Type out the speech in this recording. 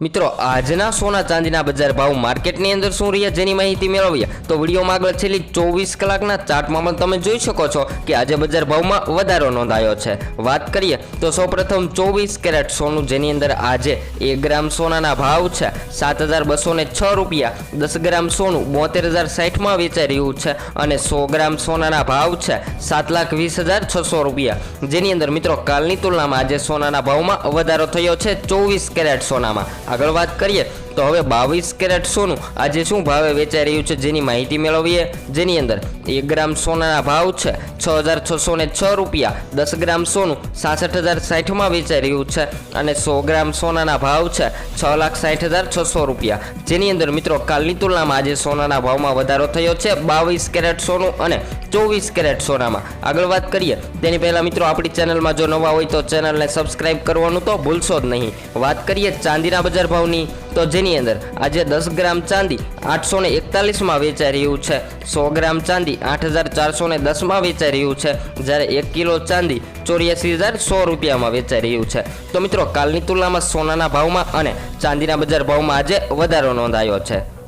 મિત્રો, આજના સોના ચાંદીના બજાર ભાવ માર્કેટની અંદર શું રહ્યા જેની માહિતી મેળવીએ, તો વિડીયોમાં આગળ છેલ્લી ચોવીસ કલાકના ચાર્ટમાં પણ તમે જોઈ શકો છો કે આજે બજાર ભાવમાં વધારો નોંધાયો છે. વાત કરીએ, તો સૌપ્રથમ ચોવીસ કેરેટ સોનું, જેની અંદર આજે એક ગ્રામ સોનાના ભાવ છે, સાત હજાર બસો છ રૂપિયા. દસ ગ્રામ સોનું બોતેર હજાર સાઠમાં વેચાઈ રહ્યું છે અને સો ગ્રામ સોનાના ભાવ છે સાત લાખ વીસ હજાર છસો રૂપિયા. જેની અંદર મિત્રો, કાલની તુલનામાં આજે સોનાના ભાવમાં વધારો થયો છે ચોવીસ કેરેટ સોનામાં. આગળ વાત કરીએ તો હવે બાવીસ કેરેટ સોનું આજે શું ભાવે વેચાઈ રહ્યું છે જેની માહિતી મેળવીએ? જેની અંદર એક ગ્રામ સોનાના ભાવ છે, છ હજાર છસો ને છ રૂપિયા. દસ ગ્રામ સોનું સાસઠ હજાર સાઠમાં વેચાઈ રહ્યું છે અને સો ગ્રામ સોનાના ભાવ છે, છ લાખ સાઠ હજાર છસો રૂપિયા. જેની અંદર મિત્રો, કાલની તુલનામાં આજે સોનાના ભાવમાં વધારો થયો છે બાવીસ કેરેટ સોનું અને ચોવીસ કેરેટ સોનામાં. આગળ વાત કરીએ, તેની પહેલાં મિત્રો, આપણી ચેનલમાં જો નવા હોય તો ચેનલને સબસ્ક્રાઇબ કરવાનું તો ભૂલશો જ નહીં. વાત કરીએ ચાંદીના બજાર ભાવની તો જેની અંદર આજે દસ ગ્રામ ચાંદી આઠસો ને એકતાલીસમાં વેચાઈ રહ્યું છે. સો ગ્રામ ચાંદી આઠ હજાર ચારસો ને દસમાં વેચાઈ રહ્યું છે. જ્યારે એક કિલો ચાંદી ચોર્યાસી હજાર સો રૂપિયામાં વેચાઈ રહ્યું છે. તો મિત્રો, કાલની તુલનામાં સોનાના ભાવમાં અને ચાંદીના બજાર ભાવમાં આજે વધારો નોંધાયો છે.